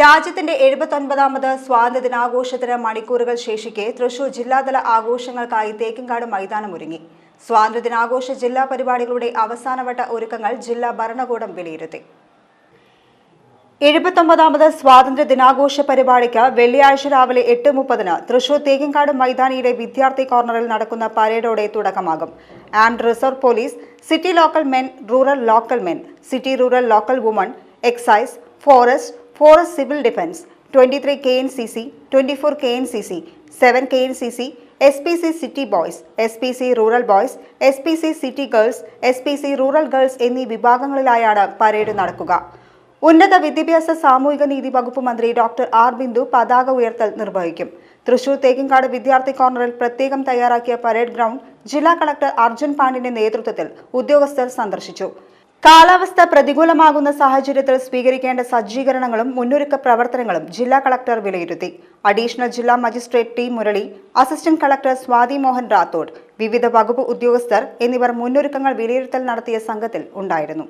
രാജ്യത്തിന്റെ എഴുപത്തൊൻപതാമത് സ്വാതന്ത്ര്യ ദിനാഘോഷത്തിന് മണിക്കൂറുകൾ ശേഷിക്കെ തൃശൂർ ജില്ലാതല ആഘോഷങ്ങൾക്കായി തേക്കിൻകാട് മൈതാനം ഒരുങ്ങി സ്വാതന്ത്ര്യദിനാഘോഷ ജില്ലാ പരിപാടികളുടെ അവസാനവട്ട ഒരുക്കങ്ങൾ ജില്ലാ ഭരണകൂടം വിലയിരുത്തി. എഴുപത്തൊമ്പതാമത് സ്വാതന്ത്ര്യ ദിനാഘോഷ പരിപാടിക്ക് വെള്ളിയാഴ്ച രാവിലെ എട്ട് മുപ്പതിന് തൃശൂർ തേക്കിൻകാട് മൈതാനിയിലെ വിദ്യാർത്ഥി കോർണറിൽ നടക്കുന്ന പരേഡോടെ തുടക്കമാകും. Armed reserve police city local men rural local men city rural local woman excise forest forest civil defence twenty three K N C C twenty four K N C C seven K N C C S P C city boys S P C rural boys S P C city girls S P C rural girls എന്നീ വിഭാഗങ്ങളിലായാണ് parade നടക്കുക. ഉന്നത വിദ്യാഭ്യാസ സാമൂഹിക നീതി വകുപ്പ് മന്ത്രി doctor R Bindu പതാക ഉയർത്തൽ നിർവഹിക്കും. തൃശൂർ തേക്കിൻകാട് വിദ്യാർത്ഥി കോർണറിൽ പ്രത്യേകം തയ്യാറാക്കിയ പരേഡ് ഗ്രൗണ്ട് ജില്ലാ കളക്ടർ അർജുൻ പാണ്ഡിന്റെ നേതൃത്വത്തിൽ ഉദ്യോഗസ്ഥർ സന്ദർശിച്ചു. കാലാവസ്ഥ പ്രതികൂലമാകുന്ന സാഹചര്യത്തിൽ സ്വീകരിക്കേണ്ട സജ്ജീകരണങ്ങളും മുന്നൊരുക്ക പ്രവർത്തനങ്ങളും ജില്ലാ കളക്ടർ വിലയിരുത്തി. അഡീഷണൽ ജില്ലാ magistrate T. Murali assistant collector Swathi Mohan Rathod വിവിധ വകുപ്പ് ഉദ്യോഗസ്ഥർ എന്നിവർ മുന്നൊരുക്കങ്ങൾ വിലയിരുത്തൽ നടത്തിയ സംഘത്തിൽ ഉണ്ടായിരുന്നു.